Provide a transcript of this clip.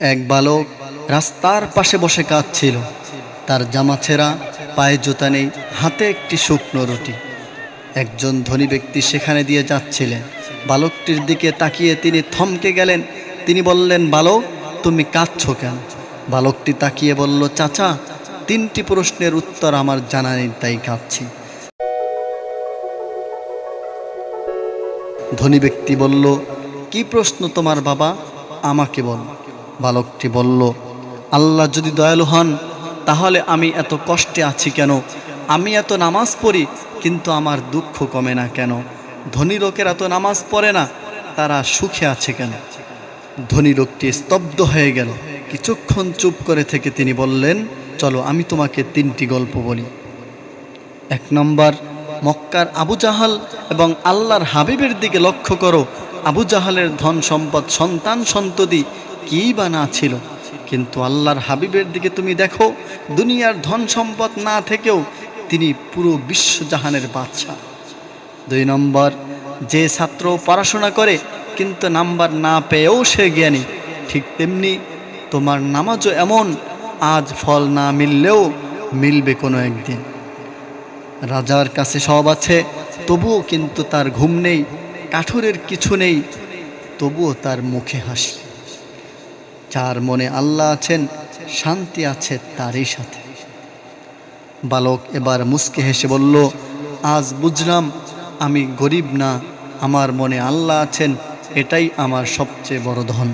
এক বালক রাস্তার পাশে বসে কাঁদছিল। তার জামা ছেঁড়া পায়ে জুতা নেই, হাতে একটি শুকনো রুটি। একজন ধনী ব্যক্তি সেখানে দিয়ে যাচ্ছিলেন। বালকটির দিকে তাকিয়ে তিনি থমকে গেলেন। তিনি বললেন, বালক, তুমি কাঁদছ কেন? বালকটি তাকিয়ে বলল, চাচা, তিনটি প্রশ্নের উত্তর আমার জানা নেই, তাই কাঁদছি। ধনী ব্যক্তি বলল, কি প্রশ্ন তোমার বাবা? আমাকে বল। বালকটি বলল, আল্লাহ যদি দয়ালু হন, তাহলে আমি এত কষ্টে আছি কেন? আমি এত নামাজ পড়ি, কিন্তু আমার দুঃখ কমে না কেন? ধনী লোকেরা তো নামাজ পড়ে না, তারা সুখে আছে কেন? ধনী লোকটি স্তব্ধ হয়ে গেল। কিছুক্ষণ চুপ করে থেকে তিনি বললেন, চলো, আমি তোমাকে তিনটি গল্প বলি। এক নম্বর, মক্কার আবু জাহাল এবং আল্লাহর হাবিবের দিকে লক্ষ্য করো। আবু জাহালের ধন সম্পদ, সন্তান সন্ততি কী বা না ছিল। কিন্তু আল্লাহর হাবিবের দিকে তুমি দেখো, দুনিয়ার ধন সম্পদ না থেকেও তিনি পুরো বিশ্বজাহানের বাদশা দুই নম্বর, যে ছাত্র পড়াশোনা করে, কিন্তু নাম্বার না পেয়েও সে জ্ঞানী। ঠিক তেমনি তোমার নামাজও এমন, আজ ফল না মিললেও মিলবে কোনো একদিন। রাজার কাছে সব আছে, তবুও কিন্তু তার ঘুম নেই, কাঠুরের কিছু নেই, তবুও তার মুখে হাসি। যার মনে আল্লাহ আছেন, শান্তি আছে তারই সাথে। বালক এবার মুসকে হেসে বলল, আজ বুঝলাম, আমি গরিব না, আমার মনে আল্লাহ আছেন, এটাই আমার সবচেয়ে বড় ধন।